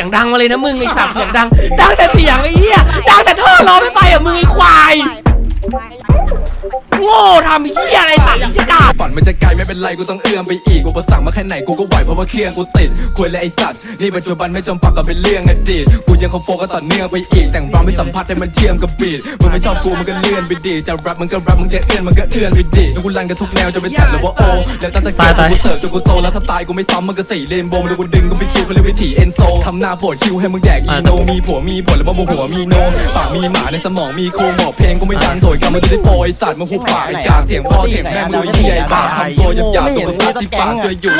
เสียงดังมาเลยนะมึงไอสัตว์เสียงดัง ดังแต่เสียงไอ้เหี้ยดังแต่ท่อรอไม่ไปอะมึงไอ้ควาย โง่ทำเหี้ยอะไรสัตว์ไอ้ชิกาฝันมันจะไกลไม่เป็นไรกูต้องเอื้อมไปอีกกูประสั่งมาแค่ไหนกูก็ไหวเพราะว่าเครื่องกูติดคุยและไอสัตว์นี่ปัจจุบันไม่จำปักกับเป็นเรื่องอดีตกูยังคงโฟกัสต่อเนื่องไปอีก แต่งรำให้สัมผัสให้มันเชื่อมกับบีทมึงไม่ชอบกูมันก็เลื่อนไปดีจะแรปมึงก็แรปมึงจะเอื้อนมันก็เอื้อนไปดีแล้วกูรันกันทุกแนวจะเป็นแท็บหรือว่าโอแล้วตั้งแต่เกิดตายๆกูเติบจนกูโตแล้วถ้าตายกูไม่ซ้ำมันก็สี่เลนโบมแล้วกูดึงกูไปคิวเขาเรียกวิถีเอ็นโซทำหน้าปวดคิวให้มึงแดกอีโนมีผัวมีผลแล้วว่าโมหัวมีโนปากมีหมาในสมองมีโคหมอกเพลงกูไม่ดังโถยกันมาดูได้โฟไอสัตว์มึงหุบปากไอ้กากเสียงพ่อเสียงแม่มึงดูไอ้เหี้ยไอ้บ้าทำตัวหยาบๆตัวสัตว์ที่ปากช่วยอยู่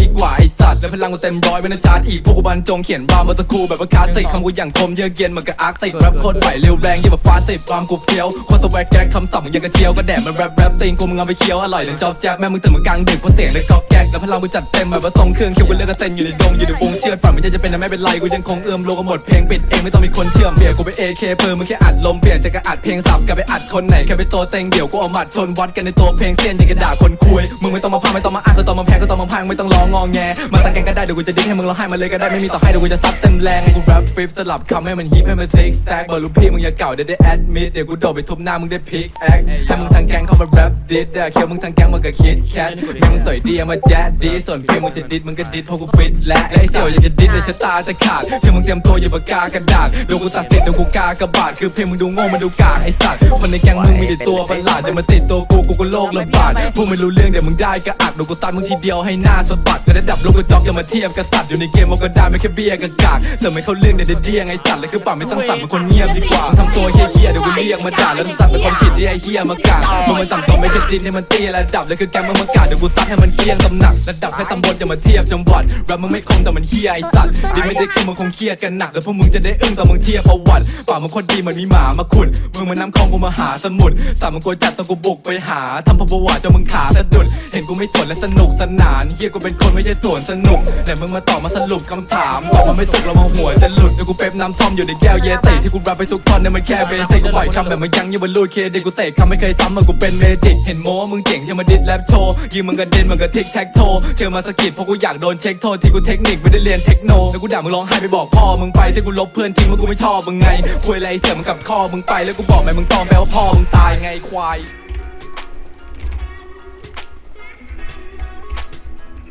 ดีกว่าไอ้สัตว์ แล้วพลังกูเต็มร้อยเป็นชาร์จอีกพวกกูบรรจงเขียนรามมาตะคูแบบว่าคาสสิกคำกูอย่างคมเยือกเย็นเหมันกับอาร์ติกแรปโคตรไหวเร็วแรงยิ่งกว่าฟ้าสิบความกูเฟี้ยวโคตรสแวกแก๊กคำศัพท์มึงยังกระเจียวก็แดดมันแรปแรปตีนกูมึงเอาไปเคี้ยวอร่อยเลยจอบแจ๊บแม่มึงตื่นมากลางดึกเพราะเสียงได้กอกแก๊กแล้วพลังกูจัดเต็มแบบว่าทรงเครื่องเคียวกูเลือกกระเซ็นอยู่ในดงอยู่ในวงเชื่อดฝันมันจะเป็นแต่ไม่เป็นไรกูยังคงเอื้อมโลกหมดเพลงปิดเองไม่ต้องมีคนเชื่อมเบียร์กูไปเอเคเพิ่มมึงแค่อัดลมเปลี่ยนจากการอัดเพลงสับกลายไปอัดคนไหนแค่ไปโตเต็งเดี่ยวกูเอาหมัดชนวัดกันในตัวเพลงเส้นยังกระด่าคนคุยมึงไม่ต้องมาพาไม่ต้องมาอ้างก็ต้องมาแพ้ก็ต้องมาพังไม่ต้องร้องงอแงมาตตั้งแกงก็ได้เดี๋ยวกูจะดิ้นให้มึงร้องไห้มาเลยก็ได้ไม่มีต่อให้เดี๋ยวกูจะซัดเต็มแรงให้กูแรปฟลิปสลับคำให้มันฮิปให้มันซิกแซกบอลลูกพี่มึงอย่าเก่าเดี๋ยวได้แอดมิดเดี๋ยวกูโดดไปทุบหน้ามึงได้พิกแอคให้มึงทางแกงเข้ามาแรปดิสอะเคียวมึงทางแกงมึงก็คิดแคทแม่มึงสวยดีเอามาแจ๊ดดีส่วนพี่มึงจะดิดมึงก็ดิดเพราะกูฟิตและไอ้เสี่ยวอยากจะดิดเลยชะตาจะขาดชื่อมึงเตรียมตัวอย่าปากกากระดาษเดี๋ยวกูตัดเสิทธิ์เดี๋ยวกูกากระบาดคือเพลงมึงดูโง่มันดูกากไอ้สัตว์คนในแกงมึงมีแต่ตัวประหลาดจะมาติดตัวกูกูก็โลกระบาดพวกไม่รู้เรื่องเดี๋ยวมึงได้ก็อัดเดี๋ยวกูตัดมึงทีเดียวให้หน้าสะบัดก็ได้ดับโลกกระจอกอย่ามาเทียบกับสัตว์อยู่ในเกมมันก็ได้ไม่แค่เบี้ยกับกากเสริมไม่เขาเรื่องเดี๋ยวเดียไงสัตว์เลยคือป่าไม่ต้องสั่งเป็นคนเงียบดีกว่าทำตัวเฮี้ยๆเดี๋ยวกูเรียกมาด่าแล้วสัตว์เป็นคนผิดที่ไอ้เฮี้ยมากาดมึงมันสั่งตัวไม่ใช่จินให้มันเตี้ยระดับเลยคือแกงมึงมากาดเดี๋ยวกูซัดให้มันเคียงตำหนักระดับแค่ตำบลอย่ามาเทียบจังหวัดแรปมึงไม่คมแต่มันเฮี้ยไอ้สัตว์ดิไม่ได้คือมึงคงเครียดกันหนักแล้วพวกมึงจะได้อึ้งแตอนมึงเทียบประวัติป่ามึงคนดีมันมีหมามาขุดมึงมันน้ำคลองกูมาหาสมุทรสามมึงกลัวจัดต้องกูบุกไปหาทำพประวัติจนมึงขาสะดุดเห็นกูไม่สนและสนุกสนานเฮี้ยกูเป็นคนไม่ใช่สวนสนุกแต่มึงมาตอบมาสรุปคำถามตอบมาไม่ตกแล้วมาหัวจะหลุดเดี๋ยวกูเป๊ปน้ำท่อมอยู่ในแก้วเยติที่กูรับไปทุกท่อนเนี่ยมันแค่เบสิกกูปล่อยคำแบบมันยังยังบรรลุเคเด็กกูเตะคำไม่เคยซ้ำมันกูเป็นเมจิกเห็นโม้มึงเจ๋งจะมาดิดแรปโชว์ยิงมึงกระเด็นมึงก็ทิกแท็กโทเจอมาสะกิดเพราะกูอยากโดนเช็คโทษที่กูเทคนิคไม่ได้เรียนเทคโนแล้วกูด่ามึงร้องไห้ไปบอกพ่อมึงไปที่กูลบเพื่อนทิ้งว่ากูไม่ชอบมึงไงคุยอะไรเสียมึงกับข้อมึงไปแล้วกูบอกแม่มึงตอมแปลว่าพ่อมึงตายไงควาย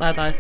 ตายตาย